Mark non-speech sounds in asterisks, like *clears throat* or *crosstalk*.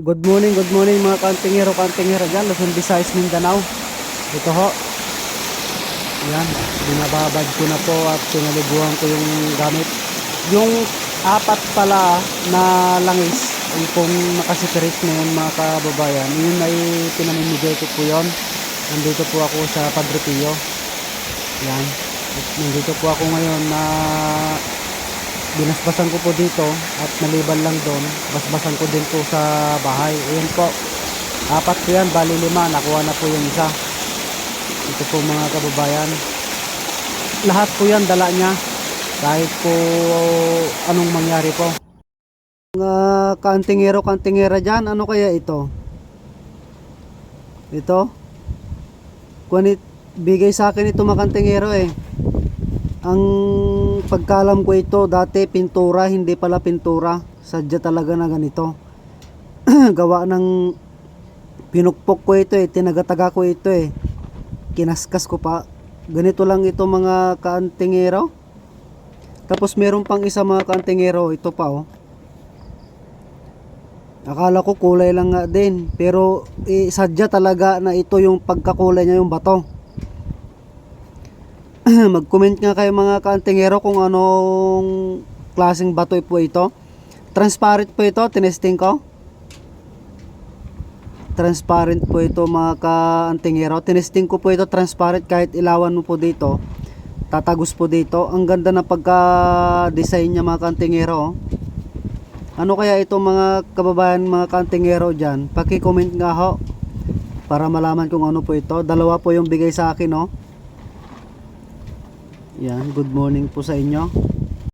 Good morning, good morning mga kantingero, kantingero dyan, Luzon, Visayas, Mindanao. Ito ho. Yan, binababad ko na po at pinaliguan ko yung gamit. Yung apat pala na langis, yung kung nakasipirit na yun mga kababayan, yun ay pinamimigay ko po yun. Nandito po ako sa Padre Pio. Yan. At nandito po ako ngayon na binasbasan ko po dito at maliban lang doon basbasan ko din po sa bahay. Ayan po. Apat po yan bali lima nakuha na po yung isa. Ito po mga kababayan. Lahat po yan dala niya. Kahit po anong mangyari po. Mga kantingero kantingera dyan ano kaya ito? Ito? Kunit bigay sa akin ito mga kantingero eh. Ang pagkalam ko ito, dati pintura, hindi pala pintura. Sadya talaga na ganito. *clears throat* Gawa ng pinukpok ko ito eh, tinagataga ko ito eh. Kinaskas ko pa. Ganito lang ito mga kaantingero. Tapos meron pang isa mga kaantingero, ito pa oh. Akala ko kulay lang nga din, pero eh, sadya talaga na ito yung pagkakulay niya yung bato. *clears throat* mag-comment nga kayo mga kaantingero kung anong klaseng bato po ito. Transparent po ito, tinesting ko. Transparent po ito mga kaantingero. Tinesting ko po ito transparent kahit ilawan mo po dito. Tatagos po dito. Ang ganda na pagka-design niya mga kaantingero. oh. Ano kaya ito mga kababayan mga kaantingero dyan? Paki-comment nga ho para malaman kung ano po ito. Dalawa po yung bigay sa akin oh. Yan, good morning po sa inyo.